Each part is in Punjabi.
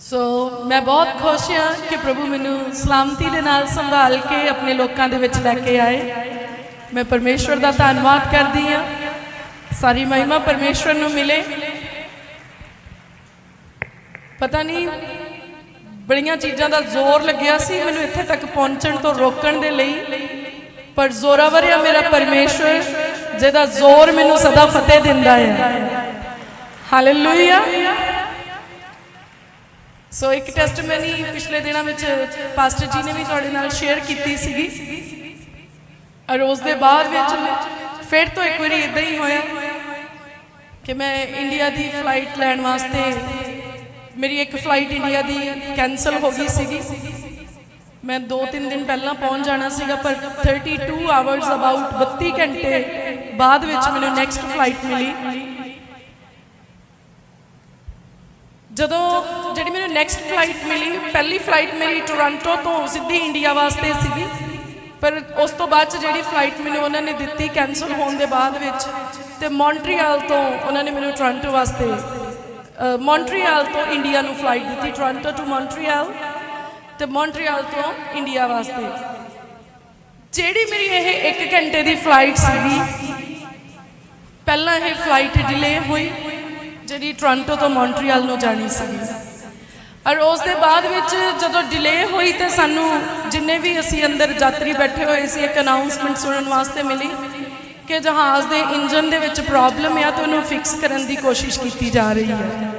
ਸੋ ਮੈਂ ਬਹੁਤ ਖੁਸ਼ ਹਾਂ ਕਿ ਪ੍ਰਭੂ ਮੈਨੂੰ ਸਲਾਮਤੀ ਦੇ ਨਾਲ ਸੰਭਾਲ ਕੇ ਆਪਣੇ ਲੋਕਾਂ ਦੇ ਵਿੱਚ ਲੈ ਕੇ ਆਏ। ਮੈਂ ਪਰਮੇਸ਼ਵਰ ਦਾ ਧੰਨਵਾਦ ਕਰਦੀ ਹਾਂ। ਸਾਰੀ ਮਹਿਮਾ ਪਰਮੇਸ਼ਵਰ ਨੂੰ ਮਿਲੇ। ਪਤਾ ਨਹੀਂ, ਬੜੀਆਂ ਚੀਜ਼ਾਂ ਦਾ ਜ਼ੋਰ ਲੱਗਿਆ ਸੀ ਮੈਨੂੰ ਇੱਥੇ ਤੱਕ ਪਹੁੰਚਣ ਤੋਂ ਰੋਕਣ ਦੇ ਲਈ। ਪਰ ਜ਼ੋਰਾਵਰ ਆ ਮੇਰਾ ਪਰਮੇਸ਼ਵਰ, ਜਿਹਦਾ ਜ਼ੋਰ ਮੈਨੂੰ ਸਦਾ ਫਤਿਹ ਦਿੰਦਾ ਹੈ ਹਾਲੇਲੂਇਆ ਸੋ ਇੱਕ ਟੈਸਟਮਨੀ ਪਿਛਲੇ ਦਿਨਾਂ ਵਿੱਚ ਪਾਸਟਰ ਜੀ ਨੇ ਵੀ ਤੁਹਾਡੇ ਨਾਲ ਸ਼ੇਅਰ ਕੀਤੀ ਸੀਗੀ। ਔਰ ਉਸ ਦੇ ਬਾਅਦ ਵਿੱਚ ਫਿਰ ਤੋਂ ਇੱਕ ਵਾਰੀ ਇਦਾਂ ਹੀ ਹੋਇਆ ਕਿ ਮੈਂ ਇੰਡੀਆ ਦੀ ਫਲਾਈਟ ਲੈਣ ਵਾਸਤੇ ਮੇਰੀ ਇੱਕ ਫਲਾਈਟ ਇੰਡੀਆ ਦੀ ਕੈਨਸਲ ਹੋ ਗਈ ਸੀਗੀ। ਮੈਂ 2-3 ਦਿਨ ਪਹਿਲਾਂ ਪਹੁੰਚ ਜਾਣਾ ਸੀਗਾ, ਪਰ 32 ਆਵਰਸ ਅਬਾਊਟ 32 ਘੰਟੇ ਬਾਅਦ ਵਿੱਚ ਮੈਨੂੰ ਨੈਕਸਟ ਫਲਾਈਟ ਮਿਲੀ। ਜਦੋਂ ਜਿਹੜੀ ਮੈਨੂੰ ਨੈਕਸਟ ਫਲਾਈਟ ਮਿਲੀ ਪਹਿਲੀ ਫਲਾਈਟ ਮੇਰੀ ਟੋਰਾਂਟੋ ਤੋਂ ਸਿੱਧੀ ਇੰਡੀਆ ਵਾਸਤੇ ਸੀਗੀ। ਪਰ ਉਸ ਤੋਂ ਬਾਅਦ 'ਚ ਜਿਹੜੀ ਫਲਾਈਟ ਮੈਨੂੰ ਉਹਨਾਂ ਨੇ ਦਿੱਤੀ ਕੈਨਸਲ ਹੋਣ ਦੇ ਬਾਅਦ ਵਿੱਚ ਤੇ ਮੌਂਟਰੀਅਲ ਤੋਂ ਉਹਨਾਂ ਨੇ ਮੈਨੂੰ ਟੋਰਾਂਟੋ ਵਾਸਤੇ ਅ, ਮੌਂਟਰੀਅਲ ਤੋਂ ਇੰਡੀਆ ਨੂੰ ਫਲਾਈਟ ਦਿੱਤੀ ਟੋਰਾਂਟੋ ਟੂ ਮੌਂਟਰੀਅਲ ਤੇ ਮੌਂਟਰੀਅਲ ਤੋਂ ਇੰਡੀਆ ਵਾਸਤੇ। ਜਿਹੜੀ ਮੇਰੀ ਇਹ 1 ਘੰਟੇ ਦੀ ਫਲਾਈਟ ਸੀਗੀ ਪਹਿਲਾਂ ਇਹ ਫਲਾਈਟ ਡਿਲੇ ਹੋਈ। ਜਿਹੜੀ ਟੋਰਾਂਟੋ ਤੋਂ ਮੌਂਟਰੀਅਲ ਨੂੰ ਜਾਣੀ ਸੀ ਔਰ ਉਸ ਦੇ ਬਾਅਦ ਵਿੱਚ ਜਦੋਂ ਡਿਲੇ ਹੋਈ ਤੇ ਸਾਨੂੰ ਜਿੰਨੇ ਵੀ ਅਸੀਂ ਅੰਦਰ ਯਾਤਰੀ ਬੈਠੇ ਹੋਏ ਸੀ, ਇੱਕ ਅਨਾਉਂਸਮੈਂਟ ਸੁਣਨ ਵਾਸਤੇ ਮਿਲੀ ਕਿ ਜਹਾਜ਼ ਦੇ ਇੰਜਨ ਦੇ ਵਿੱਚ ਪ੍ਰੋਬਲਮ ਆ ਤੇ ਉਹਨੂੰ ਫਿਕਸ ਕਰਨ ਦੀ ਕੋਸ਼ਿਸ਼ ਕੀਤੀ ਜਾ ਰਹੀ ਹੈ।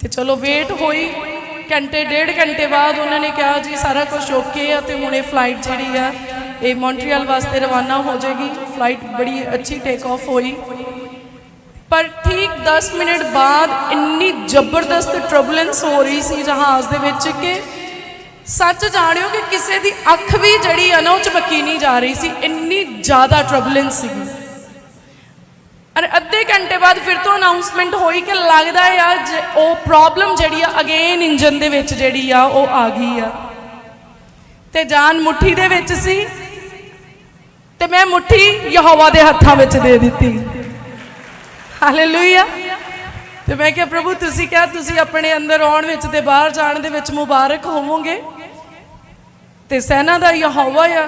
ਤੇ ਚਲੋ ਵੇਟ ਹੋਈ, ਘੰਟੇ, ਡੇਢ ਘੰਟੇ ਬਾਅਦ ਉਹਨਾਂ ਨੇ ਕਿਹਾ ਜੀ ਸਾਰਾ ਕੁਝ ਓਕੇ ਆ ਤੇ ਹੁਣ ਇਹ ਫਲਾਈਟ ਜਿਹੜੀ ਆ, ਇਹ ਮੌਂਟਰੀਅਲ ਵਾਸਤੇ ਰਵਾਨਾ ਹੋ ਜਾਏਗੀ। ਫਲਾਈਟ ਬੜੀ ਅੱਛੀ ਟੇਕ ਆਫ ਹੋਈ। ਪਰ ਠੀਕ 10 ਮਿੰਟ ਬਾਅਦ ਇੰਨੀ ਜ਼ਬਰਦਸਤ ਟਰਬਲੈਂਸ ਹੋ ਰਹੀ ਸੀ ਜਹਾਜ਼ ਦੇ ਵਿੱਚ ਕਿ ਸੱਚ ਜਾਣਿਓ ਕਿ ਕਿਸੇ ਦੀ ਅੱਖ ਵੀ ਜਿਹੜੀ ਆ ਨਾ ਉਹ ਚਮਕੀ ਨਹੀਂ ਜਾ ਰਹੀ ਸੀ, ਇੰਨੀ ਜ਼ਿਆਦਾ ਟਰਬਲੈਂਸ ਸੀ ਅਰ ਅੱਧੇ ਘੰਟੇ ਬਾਅਦ ਫਿਰ ਤੋਂ ਅਨਾਉਂਸਮੈਂਟ ਹੋਈ ਕਿ ਲੱਗਦਾ ਆ ਜ- ਉਹ ਪ੍ਰੋਬਲਮ ਜਿਹੜੀ ਆ ਅਗੇਨ ਇੰਜਨ ਦੇ ਵਿੱਚ ਜਿਹੜੀ ਆ ਉਹ ਆ ਗਈ ਆ। ਤੇ ਜਾਨ ਮੁਠੀ ਦੇ ਵਿੱਚ ਸੀ ਤੇ ਮੈਂ ਮੁਠੀ ਯਹੋਵਾ ਦੇ ਹੱਥਾਂ ਵਿੱਚ ਦੇ ਦਿੱਤੀ। ਹਾਲੇਲੂਇਆ ਤੇ ਮੈਂ ਕਿਹਾ, ਪ੍ਰਭੂ, ਤੁਸੀਂ ਕਿਹਾ ਤੁਸੀਂ ਆਪਣੇ ਅੰਦਰ ਆਉਣ ਵਿੱਚ ਤੇ ਬਾਹਰ ਜਾਣ ਦੇ ਵਿੱਚ ਮੁਬਾਰਕ ਹੋਵੋਗੇ? ਤੇ ਸੈਨਾ ਦਾ ਯਹੋਵਾ ਆ।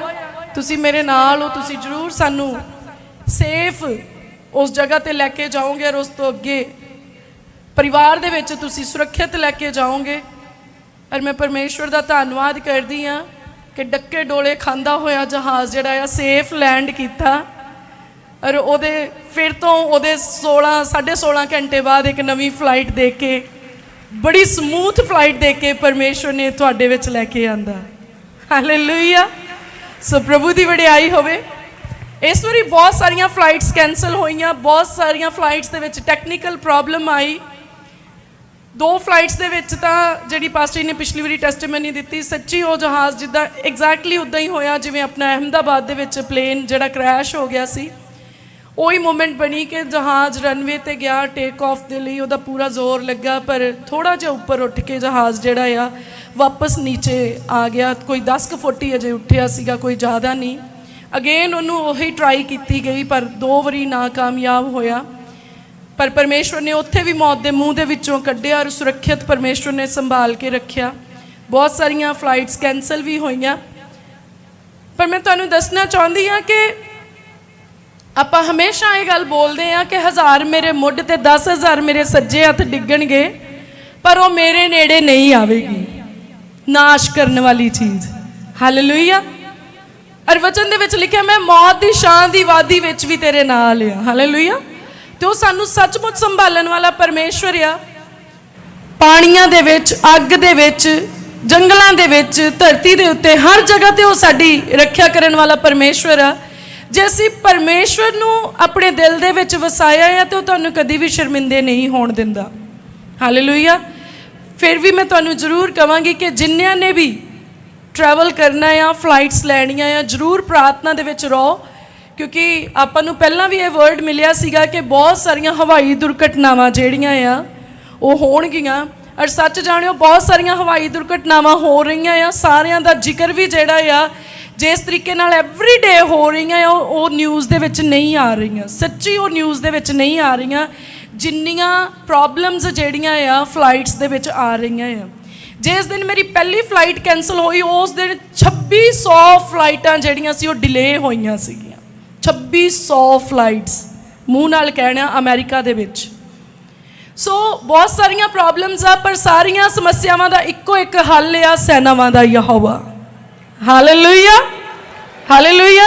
ਤੁਸੀਂ ਮੇਰੇ ਨਾਲ ਹੋ, ਤੁਸੀਂ ਜਰੂਰ ਸਾਨੂੰ ਸੇਫ ਉਸ ਜਗ੍ਹਾ ਤੇ ਲੈ ਕੇ ਜਾਓਗੇ ਔਰ ਉਸ ਤੋਂ ਅੱਗੇ ਪਰਿਵਾਰ ਦੇ ਵਿੱਚ ਤੁਸੀਂ ਸੁਰੱਖਿਅਤ ਲੈ ਕੇ ਜਾਓਗੇ। ਔਰ ਮੈਂ ਪਰਮੇਸ਼ਵਰ ਦਾ ਧੰਨਵਾਦ ਕਰਦੀ ਆ ਕਿ ਡੱਕੇ ਡੋਲੇ ਖਾਂਦਾ ਹੋਇਆ ਜਹਾਜ਼ ਜਿਹੜਾ ਆ, ਸੇਫ ਲੈਂਡ ਕੀਤਾ। ਔਰ ਉਹਦੇ ਫਿਰ ਤੋਂ ਉਹਦੇ 16 16.5 ਘੰਟੇ ਬਾਅਦ ਇੱਕ ਨਵੀਂ ਫਲਾਈਟ ਦੇ ਕੇ, ਬੜੀ ਸਮੂਥ ਫਲਾਈਟ ਦੇ ਕੇ ਪਰਮੇਸ਼ਵਰ ਨੇ ਤੁਹਾਡੇ ਵਿੱਚ ਲੈ ਕੇ ਆਂਦਾ। ਹਾਲੇਲੂਇਆ ਸੋ ਪ੍ਰਭੂ ਦੀ ਵਡਿਆਈ ਹੋਵੇ। ਇਸ ਵਾਰੀ ਬਹੁਤ ਸਾਰੀਆਂ ਫਲਾਈਟਸ ਕੈਨਸਲ ਹੋਈਆਂ, ਬਹੁਤ ਸਾਰੀਆਂ ਫਲਾਈਟਸ ਦੇ ਵਿੱਚ ਟੈਕਨੀਕਲ ਪ੍ਰੋਬਲਮ ਆਈ। ਦੋ ਫਲਾਈਟਸ ਦੇ ਵਿੱਚ ਤਾਂ ਜਿਹੜੀ ਪਾਸਟਰ ਨੇ ਪਿਛਲੀ ਵਾਰੀ ਟੈਸਟੀਮਨੀ ਦਿੱਤੀ, ਸੱਚੀ ਉਹ ਜਹਾਜ਼ ਜਿੱਦਾਂ ਐਗਜ਼ੈਕਟਲੀ ਉਦਾਂ ਹੀ ਹੋਇਆ, ਜਿਵੇਂ ਆਪਣਾ ਅਹਿਮਦਾਬਾਦ ਦੇ ਵਿੱਚ ਪਲੇਨ ਜਿਹੜਾ ਕ੍ਰੈਸ਼ ਹੋ ਗਿਆ ਸੀ। ਉਹੀ ਮੂਮੈਂਟ ਬਣੀ ਕਿ ਜਹਾਜ਼ ਰਨਵੇ ਤੇ ਗਿਆ ਟੇਕ ਆਫ ਦੇ ਲਈ ਉਹਦਾ ਪੂਰਾ ਜ਼ੋਰ ਲੱਗਾ, ਪਰ ਥੋੜਾ ਜਿਹਾ ਉੱਪਰ ਉੱਠ ਕੇ ਜਹਾਜ਼ ਜਿਹੜਾ ਆ, ਵਾਪਸ ਨੀਚੇ ਆ ਗਿਆ। ਕੋਈ 10 ਕੁ ਫੁੱਟ ਹੀ ਅਜੇ ਉੱਠਿਆ ਸੀਗਾ, ਕੋਈ ਜ਼ਿਆਦਾ ਨਹੀਂ। ਅਗੇਨ ਉਹਨੂੰ ਉਹੀ ਟਰਾਈ ਕੀਤੀ ਗਈ, ਪਰ ਦੋ ਵਾਰੀ ਨਾਕਾਮਯਾਬ ਹੋਇਆ। ਪਰ ਪਰਮੇਸ਼ਵਰ ਨੇ ਉੱਥੇ ਵੀ ਮੌਤ ਦੇ ਮੂੰਹ ਦੇ ਵਿੱਚੋਂ ਕੱਢਿਆ ਔਰ ਸੁਰੱਖਿਅਤ ਪਰਮੇਸ਼ਵਰ ਨੇ ਸੰਭਾਲ ਕੇ ਰੱਖਿਆ। ਬਹੁਤ ਸਾਰੀਆਂ ਫਲਾਈਟਸ ਕੈਨਸਲ ਵੀ ਹੋਈਆਂ। ਪਰ ਮੈਂ ਤੁਹਾਨੂੰ ਦੱਸਣਾ ਚਾਹੁੰਦੀ ਹਾਂ ਕਿ ਆਪਾਂ ਹਮੇਸ਼ਾ ਇਹ ਗੱਲ ਬੋਲਦੇ ਆ ਕਿ ਹਜ਼ਾਰ ਮੇਰੇ ਮੁੱਢ ਤੇ 10000 ਮੇਰੇ ਸੱਜੇ ਹੱਥ ਡਿੱਗਣਗੇ, ਪਰ ਉਹ ਮੇਰੇ ਨੇੜੇ ਨਹੀਂ ਆਵੇਗੀ। ਨਾਸ਼ ਕਰਨ ਵਾਲੀ ਚੀਜ਼। ਹਾਲੇਲੂਇਆ ਅਰ ਵਚਨ ਦੇ ਵਿੱਚ ਲਿਖਿਆ, ਮੈਂ ਮੌਤ ਦੀ ਸ਼ਾਨ ਦੀ ਵਾਦੀ ਵਿੱਚ ਵੀ ਤੇਰੇ ਨਾਲ ਆ ਹਾਲੇਲੂਇਆ ਤੇ ਉਹ ਸਾਨੂੰ ਸੱਚਮੁੱਚ ਸੰਭਾਲਣ ਵਾਲਾ ਪਰਮੇਸ਼ਵਰ ਆ। ਪਾਣੀਆਂ ਦੇ ਵਿੱਚ, ਅੱਗ ਦੇ ਵਿੱਚ, ਜੰਗਲਾਂ ਦੇ ਵਿੱਚ, ਧਰਤੀ ਦੇ ਉੱਤੇ, ਹਰ ਜਗ੍ਹਾ ਤੇ ਉਹ ਸਾਡੀ ਰੱਖਿਆ ਕਰਨ ਵਾਲਾ ਪਰਮੇਸ਼ਵਰ ਆ। ਜੇ ਅਸੀਂ ਪਰਮੇਸ਼ਵਰ ਨੂੰ ਆਪਣੇ ਦਿਲ ਦੇ ਵਿੱਚ ਵਸਾਇਆ ਹੈ ਤੇ ਉਹ ਤੁਹਾਨੂੰ ਕਦੀ ਵੀ ਸ਼ਰਮਿੰਦੇ ਨਹੀਂ ਹੋਣ ਦਿੰਦਾ। ਹਾਲੇਲੂਇਆ ਫਿਰ ਵੀ ਮੈਂ ਤੁਹਾਨੂੰ ਜ਼ਰੂਰ ਕਵਾਂਗੀ ਕਿ ਜਿੰਨਿਆਂ ਨੇ ਵੀ ਟਰੈਵਲ ਕਰਨਾ ਆ ਫਲਾਈਟਸ ਲੈਣੀਆਂ ਆ, ਜ਼ਰੂਰ ਪ੍ਰਾਰਥਨਾ ਦੇ ਵਿੱਚ ਰਹੋ, ਕਿਉਂਕਿ ਆਪਾਂ ਨੂੰ ਪਹਿਲਾਂ ਵੀ ਇਹ ਵਰਡ ਮਿਲਿਆ ਸੀਗਾ ਕਿ ਬਹੁਤ ਸਾਰੀਆਂ ਹਵਾਈ ਦੁਰਘਟਨਾਵਾਂ ਜਿਹੜੀਆਂ ਆ, ਉਹ ਹੋਣਗੀਆਂ। ਔਰ ਸੱਚ ਜਾਣਿਓ, ਬਹੁਤ ਸਾਰੀਆਂ ਹਵਾਈ ਦੁਰਘਟਨਾਵਾਂ ਹੋ ਰਹੀਆਂ ਆ। ਸਾਰਿਆਂ ਦਾ ਜ਼ਿਕਰ ਵੀ ਜਿਹੜਾ ਆ ਜਿਸ ਤਰੀਕੇ ਨਾਲ ਐਵਰੀ ਡੇ ਹੋ ਰਹੀਆਂ ਉਹ ਉਹ ਨਿਊਜ਼ ਦੇ ਵਿੱਚ ਨਹੀਂ ਆ ਰਹੀਆਂ। ਸੱਚੀ ਉਹ ਨਿਊਜ਼ ਦੇ ਵਿੱਚ ਨਹੀਂ ਆ ਰਹੀਆਂ, ਜਿੰਨੀਆਂ ਪ੍ਰੋਬਲਮਸ ਜਿਹੜੀਆਂ ਆ ਫਲਾਈਟਸ ਦੇ ਵਿੱਚ ਆ ਰਹੀਆਂ ਆ। ਜਿਸ ਦਿਨ ਮੇਰੀ ਪਹਿਲੀ ਫਲਾਈਟ ਕੈਨਸਲ ਹੋਈ, ਉਸ ਦਿਨ 2600 ਫਲਾਈਟਾਂ ਜਿਹੜੀਆਂ ਸੀ, ਉਹ ਡਿਲੇ ਹੋਈਆਂ ਸੀਗੀਆਂ। 2600 ਫਲਾਈਟਸ ਮੂੰਹ ਨਾਲ ਕਹਿਣਾ, ਅਮਰੀਕਾ ਦੇ ਵਿੱਚ। ਸੋ ਬਹੁਤ ਸਾਰੀਆਂ ਪ੍ਰੋਬਲਮਸ ਆ, ਪਰ ਸਾਰੀਆਂ ਸਮੱਸਿਆਵਾਂ ਦਾ ਇੱਕੋ ਇੱਕ ਹੱਲ ਆ, ਸੈਨਾਵਾਂ ਦਾ ਯਹੋਵਾ। ਹਾਲੇਲੂਇਆ ਹਾਲੇਲੂਇਆ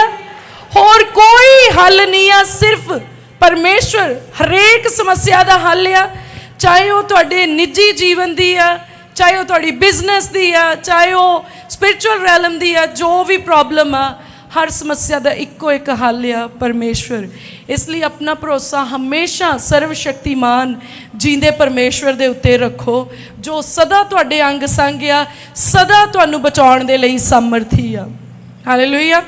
ਹੋਰ ਕੋਈ ਹੱਲ ਨਹੀਂ ਆ, ਸਿਰਫ ਪਰਮੇਸ਼ਵਰ ਹਰੇਕ ਸਮੱਸਿਆ ਦਾ ਹੱਲ ਆ। ਚਾਹੇ ਉਹ ਤੁਹਾਡੇ ਨਿੱਜੀ ਜੀਵਨ ਦੀ ਆ, ਚਾਹੇ ਉਹ ਤੁਹਾਡੀ ਬਿਜ਼ਨਸ ਦੀ ਆ, ਚਾਹੇ ਉਹ ਸਪਿਰਚੁਅਲ ਰੈਲਮ ਦੀ ਆ, ਜੋ ਵੀ ਪ੍ਰੋਬਲਮ ਆ ਹਰ ਸਮੱਸਿਆ ਦਾ ਇੱਕੋ ਇੱਕ ਹੱਲ ਆ ਪਰਮੇਸ਼ਵਰ। ਇਸ ਲਈ ਆਪਣਾ ਭਰੋਸਾ ਹਮੇਸ਼ਾ ਸਰਵ ਸ਼ਕਤੀਮਾਨ ਜੀਂਦੇ ਪਰਮੇਸ਼ਵਰ ਦੇ ਉੱਤੇ ਰੱਖੋ, ਜੋ ਸਦਾ ਤੁਹਾਡੇ ਅੰਗ ਸੰਗ ਆ, ਸਦਾ ਤੁਹਾਨੂੰ ਬਚਾਉਣ ਦੇ ਲਈ ਸਮਰਥੀ ਆ। ਹਾਲੇਲੂਇਆ